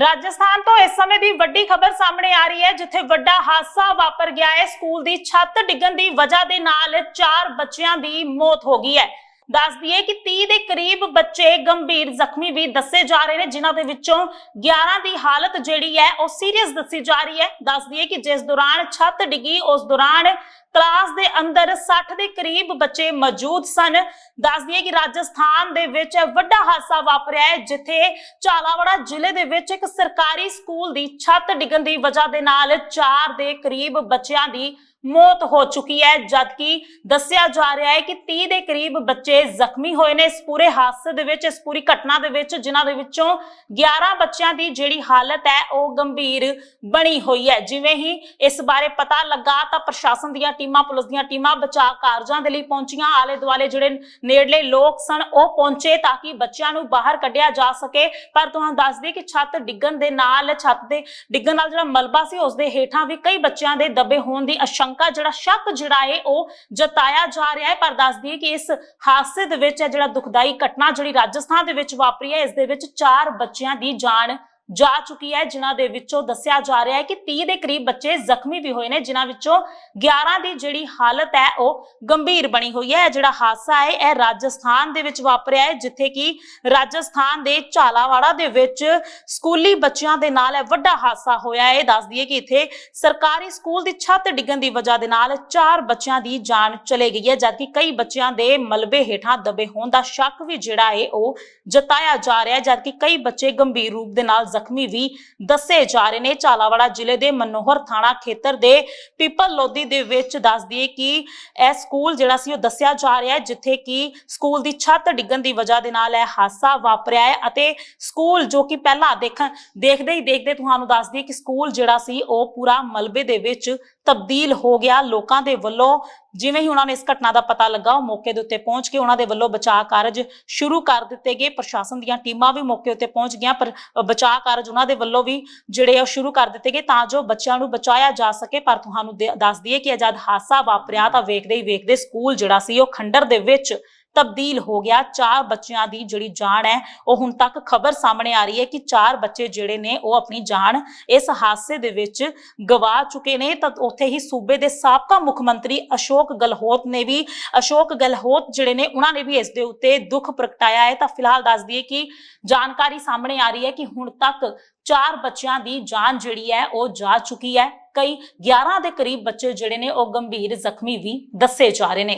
ਰਾਜਸਥਾਨ ਤੋਂ ਇਸ ਸਮੇਂ ਦੀ ਵੱਡੀ ਖਬਰ ਸਾਹਮਣੇ ਆ ਰਹੀ ਹੈ, ਜਿੱਥੇ ਵੱਡਾ ਹਾਦਸਾ ਵਾਪਰ ਗਿਆ ਹੈ। ਸਕੂਲ ਦੀ ਛੱਤ ਡਿੱਗਣ ਦੀ ਵਜ੍ਹਾ ਦੇ ਨਾਲ ਚਾਰ ਬੱਚਿਆਂ ਦੀ ਮੌਤ ਹੋ ਗਈ ਹੈ। ਦੱਸ ਦਈਏ ਕਿ 30 ਦੇ ਕਰੀਬ ਬੱਚੇ ਗੰਭੀਰ ਜ਼ਖਮੀ ਵੀ ਦੱਸੇ ਜਾ ਰਹੇ ਨੇ, ਜਿਨ੍ਹਾਂ ਦੇ ਵਿੱਚੋਂ 11 ਦੀ ਹਾਲਤ ਜਿਹੜੀ ਹੈ, ਉਹ ਸੀਰੀਅਸ ਦੱਸੀ ਜਾ ਰਹੀ ਹੈ। ਦੱਸ ਦਈਏ ਕਿ ਜਿਸ ਦੌਰਾਨ ਛੱਤ ਡਿੱਗੀ, ਉਸ ਦੌਰਾਨ ਕਲਾਸ ਦੇ ਅੰਦਰ 60 ਦੇ ਕਰੀਬ ਬੱਚੇ ਮੌਜੂਦ ਸਨ। ਦੱਸ ਦਈਏ ਕਿ ਰਾਜਸਥਾਨ ਦੇ ਵਿੱਚ ਵੱਡਾ ਹਾਦਸਾ ਵਾਪਰਿਆ ਹੈ, ਜਿੱਥੇ ਝਾਲਾਵਾੜਾ ਜ਼ਿਲ੍ਹੇ ਦੇ ਵਿੱਚ ਇੱਕ ਸਰਕਾਰੀ ਸਕੂਲ ਦੀ ਛੱਤ ਡਿੱਗਣ ਦੀ ਵਜ੍ਹਾ ਦੇ ਨਾਲ 4 ਦੇ ਕਰੀਬ ਬੱਚਿਆਂ ਦੀ ਮੌਤ ਹੋ ਚੁੱਕੀ ਹੈ। ਜਦਕਿ ਦੱਸਿਆ ਜਾ ਰਿਹਾ ਹੈ ਕਿ 30 ਦੇ ਕਰੀਬ ਬੱਚੇ ਜ਼ਖਮੀ ਹੋਏ ਨੇ। ਇਸ ਪੂਰੇ ਹਾਦਸੇ ਦੇ ਵਿੱਚ, ਇਸ ਪੂਰੀ ਘਟਨਾ ਦੇ ਵਿੱਚ, ਜਿਨ੍ਹਾਂ ਦੇ ਵਿੱਚੋਂ 11 ਬੱਚਿਆਂ ਦੀ ਜਿਹੜੀ ਹਾਲਤ ਹੈ, ਉਹ ਗੰਭੀਰ ਬਣੀ ਹੋਈ ਹੈ। ਜਿਵੇਂ ਹੀ ਇਸ ਬਾਰੇ ਪਤਾ ਲੱਗਾ ਤਾਂ ਪ੍ਰਸ਼ਾਸਨ ਦੀਆਂ ਟੀਮਾਂ, ਪੁਲਿਸ ਦੀਆਂ ਟੀਮਾਂ ਬਚਾਅ ਕਾਰਜਾਂ ਦੇ ਲਈ ਪਹੁੰਚੀਆਂ। ਆਲੇ ਦੁਆਲੇ ਜਿਹੜੇ ਨੇੜਲੇ ਲੋਕ ਸਨ, ਉਹ ਪਹੁੰਚੇ ਤਾਂ ਕਿ ਬੱਚਿਆਂ ਨੂੰ ਬਾਹਰ ਕੱਢਿਆ ਜਾ ਸਕੇ। ਪਰ ਤੁਹਾਨੂੰ ਦੱਸ ਦਈਏ ਕਿ ਛੱਤ ਡਿੱਗਣ ਦੇ ਨਾਲ, ਛੱਤ ਦੇ ਡਿੱਗਣ ਨਾਲ ਜਿਹੜਾ ਮਲਬਾ ਸੀ ਉਸ ਦੇ ਹੇਠਾਂ ਵੀ ਕਈ ਬੱਚਿਆਂ ਦੇ ਦੱਬੇ ਹੋਣ ਦੀ ਅਸ਼ੰਕਾ ਜਿਹੜਾ ਸ਼ੱਕ ਜਿਹੜਾ ਹੈ ਉਹ ਜਤਾਇਆ ਜਾ ਰਿਹਾ ਹੈ ਪਰ ਦੱਸ ਦਈਏ ਕਿ ਇਸ ਹਾਦਸੇ ਦੇ ਵਿੱਚ ਜਿਹੜਾ ਦੁਖਦਾਈ ਘਟਨਾ ਜਿਹੜੀ ਰਾਜਸਥਾਨ ਦੇ ਵਿੱਚ ਵਾਪਰੀ ਹੈ, ਇਸ ਦੇ ਵਿੱਚ ਚਾਰ ਬੱਚਿਆਂ ਦੀ ਜਾਨ ਜਾ ਚੁੱਕੀ ਹੈ, ਜਿਨ੍ਹਾਂ ਦੇ ਵਿੱਚੋਂ ਦੱਸਿਆ ਜਾ ਰਿਹਾ ਹੈ ਕਿ 30 ਦੇ ਕਰੀਬ ਬੱਚੇ ਜ਼ਖਮੀ ਵੀ ਹੋਏ ਨੇ, ਜਿਨ੍ਹਾਂ ਵਿੱਚੋਂ 11 ਦੀ ਜਿਹੜੀ ਹਾਲਤ ਹੈ, ਉਹ ਗੰਭੀਰ ਬਣੀ ਹੋਈ ਹੈ। ਜਿਹੜਾ ਹਾਦਸਾ ਹੈ, ਇਹ ਰਾਜਸਥਾਨ ਦੇ ਵਿੱਚ ਵਾਪਰਿਆ ਹੈ, ਜਿੱਥੇ ਕਿ ਰਾਜਸਥਾਨ ਦੇ ਝਾਲਾਵਾੜਾ ਦੇ ਵਿੱਚ ਸਕੂਲੀ ਬੱਚਿਆਂ ਦੇ ਨਾਲ ਇਹ ਵੱਡਾ ਹਾਦਸਾ ਹੋਇਆ ਹੈ। ਇਹ ਦੱਸ ਦਈਏ ਕਿ ਇੱਥੇ ਸਰਕਾਰੀ ਸਕੂਲ ਦੀ ਛੱਤ ਡਿੱਗਣ ਦੀ ਵਜ੍ਹਾ ਦੇ ਨਾਲ ਚਾਰ ਬੱਚਿਆਂ ਦੀ ਜਾਨ ਚਲੇ ਗਈ ਹੈ, ਜਦਕਿ ਕਈ ਬੱਚਿਆਂ ਦੇ ਮਲਬੇ ਹੇਠਾਂ ਦਬੇ ਹੋਣ ਦਾ ਸ਼ੱਕ ਵੀ ਜਿਹੜਾ ਹੈ, ਉਹ ਜਤਾਇਆ ਜਾ ਰਿਹਾ ਹੈ, ਜਦਕਿ ਕਈ ਬੱਚੇ ਗੰਭੀਰ ਰੂਪ ਦੇ ਨਾਲ ਜ਼ਖਮੀ ਵੀ ਦੱਸੇ ਜਾ ਰਹੇ ਨੇ। ਝਾਲਾਵਾੜਾ ਜ਼ਿਲ੍ਹੇ ਦੇ ਮਨੋਹਰ ਥਾਣਾ ਖੇਤਰ ਦੇ ਪੀਪਲ ਲੋਦੀ ਦੇ ਵਿੱਚ ਦੱਸ ਦਈਏ ਕਿ ਇਹ ਸਕੂਲ ਜਿਹੜਾ ਸੀ ਉਹ ਦੱਸਿਆ ਜਾ ਰਿਹਾ ਹੈ, ਜਿੱਥੇ ਕਿ ਸਕੂਲ ਦੀ ਛੱਤ ਡਿੱਗਣ ਦੀ ਵਜ੍ਹਾ ਦੇ ਨਾਲ ਇਹ ਹਾਦਸਾ ਵਾਪਰਿਆ ਹੈ ਅਤੇ ਸਕੂਲ ਜੋ ਕਿ ਪਹਿਲਾਂ ਦੇਖਣ, ਦੇਖਦੇ ਹੀ ਦੇਖਦੇ ਤੁਹਾਨੂੰ ਦੱਸ ਦਈਏ ਕਿ ਸਕੂਲ ਜਿਹੜਾ ਸੀ ਉਹ ਪੂਰਾ ਮਲਬੇ ਦੇ ਵਿੱਚ ਤਬਦੀਲ ਹੋ ਗਿਆ। ਲੋਕਾਂ ਦੇ ਵੱਲੋਂ ਜਿਵੇਂ ਹੀ ਉਹਨਾਂ ਨੂੰ ਇਸ ਘਟਨਾ ਦਾ ਪਤਾ ਲੱਗਾ, ਉਹ ਮੌਕੇ ਦੇ ਉੱਤੇ ਪਹੁੰਚ ਕੇ ਉਹਨਾਂ ਦੇ ਵੱਲੋਂ ਬਚਾਅ ਕਾਰਜ ਸ਼ੁਰੂ ਕਰ ਦਿੱਤੇ ਗਏ। ਪ੍ਰਸ਼ਾਸਨ ਦੀਆਂ ਟੀਮਾਂ ਵੀ ਮੌਕੇ ਉੱਤੇ ਪਹੁੰਚ ਗਈਆਂ, ਪਰ ਬਚਾਅ ਕਾਰਜ ਉਹਨਾਂ ਦੇ ਵੱਲੋਂ ਵੀ ਜਿਹੜੇ ਆ ਉਹ ਸ਼ੁਰੂ ਕਰ ਦਿੱਤੇ ਗਏ ਤਾਂ ਜੋ ਬੱਚਿਆਂ ਨੂੰ ਬਚਾਇਆ ਜਾ ਸਕੇ। ਪਰ ਤੁਹਾਨੂੰ ਦੇ- ਦੱਸ ਦਈਏ ਕਿ ਜਦ ਹਾਦਸਾ ਵਾਪਰਿਆ ਤਾਂ ਵੇਖਦੇ ਹੀ ਵੇਖਦੇ ਸਕੂਲ ਜਿਹੜਾ ਸੀ ਉਹ ਖੰਡਰ ਦੇ ਵਿੱਚ ਤਬਦੀਲ ਹੋ ਗਿਆ। ਚਾਰ ਬੱਚਿਆਂ ਦੀ ਜਿਹੜੀ ਜਾਨ ਹੈ, ਉਹ ਹੁਣ ਤੱਕ ਖਬਰ ਸਾਹਮਣੇ ਆ ਰਹੀ ਹੈ ਕਿ ਚਾਰ ਬੱਚੇ ਜਿਹੜੇ ਨੇ, ਉਹ ਆਪਣੀ ਜਾਨ ਇਸ ਹਾਦਸੇ ਦੇ ਵਿੱਚ ਗਵਾ ਚੁੱਕੇ ਨੇ। ਤਾਂ ਉੱਥੇ ਹੀ ਸੂਬੇ ਦੇ ਸਾਬਕਾ ਮੁੱਖ ਮੰਤਰੀ ਅਸ਼ੋਕ ਗਲਹੋਤ ਨੇ ਵੀ, ਅਸ਼ੋਕ ਗਲਹੋਤ ਜਿਹੜੇ ਨੇ, ਉਹਨਾਂ ਨੇ ਵੀ ਇਸ ਦੇ ਉੱਤੇ ਦੁੱਖ ਪ੍ਰਗਟਾਇਆ ਹੈ। ਤਾਂ ਫਿਲਹਾਲ ਦੱਸ ਦਈਏ ਕਿ ਜਾਣਕਾਰੀ ਸਾਹਮਣੇ ਆ ਰਹੀ ਹੈ ਕਿ ਹੁਣ ਤੱਕ ਚਾਰ ਬੱਚਿਆਂ ਦੀ ਜਾਨ ਜਿਹੜੀ ਹੈ, ਉਹ ਜਾ ਚੁੱਕੀ ਹੈ। ਕਈ 11 ਦੇ ਕਰੀਬ ਬੱਚੇ ਜਿਹੜੇ ਨੇ, ਉਹ ਗੰਭੀਰ ਜ਼ਖਮੀ ਵੀ ਦੱਸੇ ਜਾ ਰਹੇ ਨੇ।